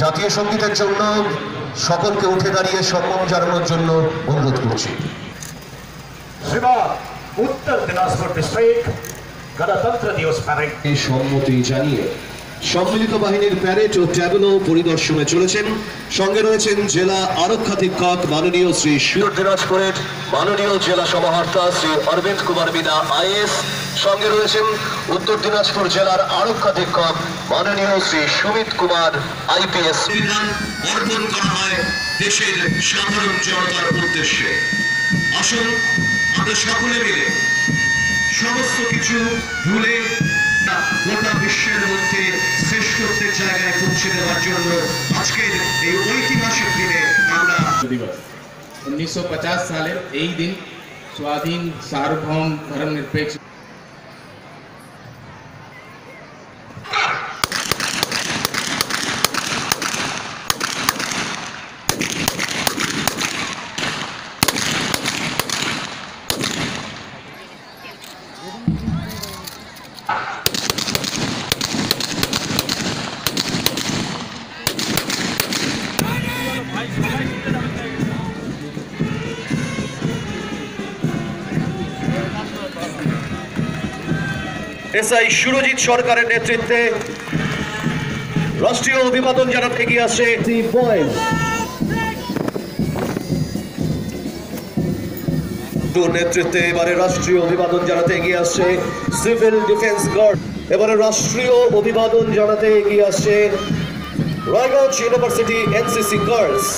জাতীয় সঙ্গীতের জন্য সকলকে উঠে দাঁড়িয়ে সকল জানানোর জন্য অনুরোধ করছি। উত্তর দিনাজপুর ডিস্ট্রিক্ট গণতন্ত্র দিবস সম্মতি জানিয়ে সম্মিলিত বাহিনীর প্যারেড ও ট্যাবলো পরিদর্শনে চলেছেন। সঙ্গে রয়েছেন জেলা আরক্ষাধীক্ষক মাননীয় শ্রী সুর দিনাজপুরের মাননীয় জেলা সমাহর্তা শ্রী অরবিন্দ কুমার বিদা আইএস। সঙ্গে রয়েছেন উত্তর দিনাজপুর জেলার আরক্ষাধীক্ষক মাননীয় শ্রী সুমিত কুমার, আইপিএস। অর্পণ করা হয় দেশের সাধারণ জনতার উদ্দেশ্যে। আসুন, আমরা সকলে মিলে সমস্ত কিছু ভুলে গোটা বিশ্বের মধ্যে শ্রেষ্ঠত্বের জায়গায় পৌঁছে দেওয়ার জন্য আজকের এই ঐতিহাসিক দিনে আমরা দিবস উনিশশো সালের এই দিন স্বাধীন সার্বভৌম ধর্মনিরপেক্ষ Thank you. এসআই সুরজিৎ সরকারের নেতৃত্বে রাষ্ট্রীয় অভিবাদন জানাতে এগিয়ে আসে নেতৃত্বে এবারে রাষ্ট্রীয় অভিবাদন জানাতে এগিয়ে আসছে সিভিল ডিফেন্স গার্ড। এবারে রাষ্ট্রীয় অভিবাদন জানাতে এগিয়ে আসছে Raiganj university NCC girls.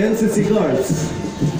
Density cards.